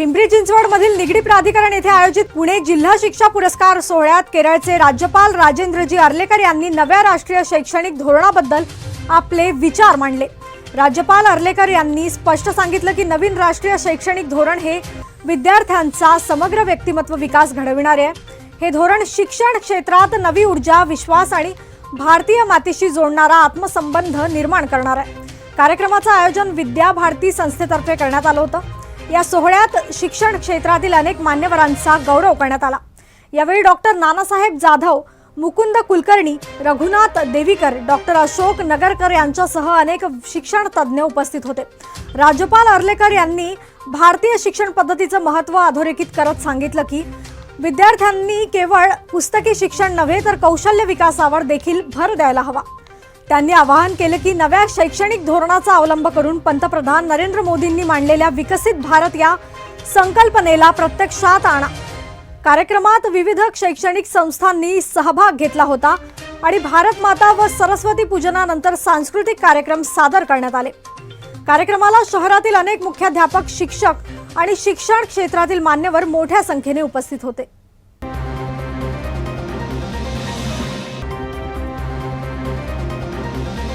पिंपरी चिंचवडमधील निगडी प्राधिकरण येथे आयोजित पुणे जिल्हा शिक्षा पुरस्कार सोहळ्यात केरळचे राज्यपाल राजेंद्रजी अर्लेकर यांनी नव्या राष्ट्रीय शैक्षणिक धोरणाबद्दल आपले विचार मांडले. राज्यपाल अर्लेकर यांनी स्पष्ट सांगितलं की नवीन राष्ट्रीय शैक्षणिक धोरण हे विद्यार्थ्यांचा समग्र व्यक्तिमत्व विकास घडविणारे आहे. हे धोरण शिक्षण क्षेत्रात नवी ऊर्जा विश्वास आणि भारतीय मातीशी जोडणारा आत्मसंबंध निर्माण करणार आहे. कार्यक्रमाचं आयोजन विद्या भारती संस्थेतर्फे करण्यात आलं होतं. या सोहळ्यात शिक्षण क्षेत्रातील अनेक मान्यवरांचा गौरव करण्यात आला. यावेळी डॉक्टर नानासाहेब जाधव मुकुंद कुलकर्णी रघुनाथ देवीकर डॉक्टर अशोक नगरकर यांच्यासह अनेक शिक्षण तज्ज्ञ उपस्थित होते. राज्यपाल अर्लेकर यांनी भारतीय शिक्षण पद्धतीचं महत्त्व अधोरेखित करत सांगितलं की विद्यार्थ्यांनी केवळ पुस्तकी शिक्षण नव्हे तर कौशल्य विकासावर देखील भर द्यायला हवा. त्यांनी आवाहन केलं की नव्या शैक्षणिक धोरणाचा अवलंब करून पंतप्रधान नरेंद्र मोदींनी मांडलेल्या विकसित भारत या संकल्पनेला प्रत्यक्षात आणा. कार्यक्रमात विविध शैक्षणिक संस्थांनी सहभाग घेतला होता आणि भारत माता व सरस्वती पूजनानंतर सांस्कृतिक कार्यक्रम सादर करण्यात आले. कार्यक्रमाला शहरातील अनेक मुख्याध्यापक शिक्षक आणि शिक्षण क्षेत्रातील मान्यवर मोठ्या संख्येने उपस्थित होते.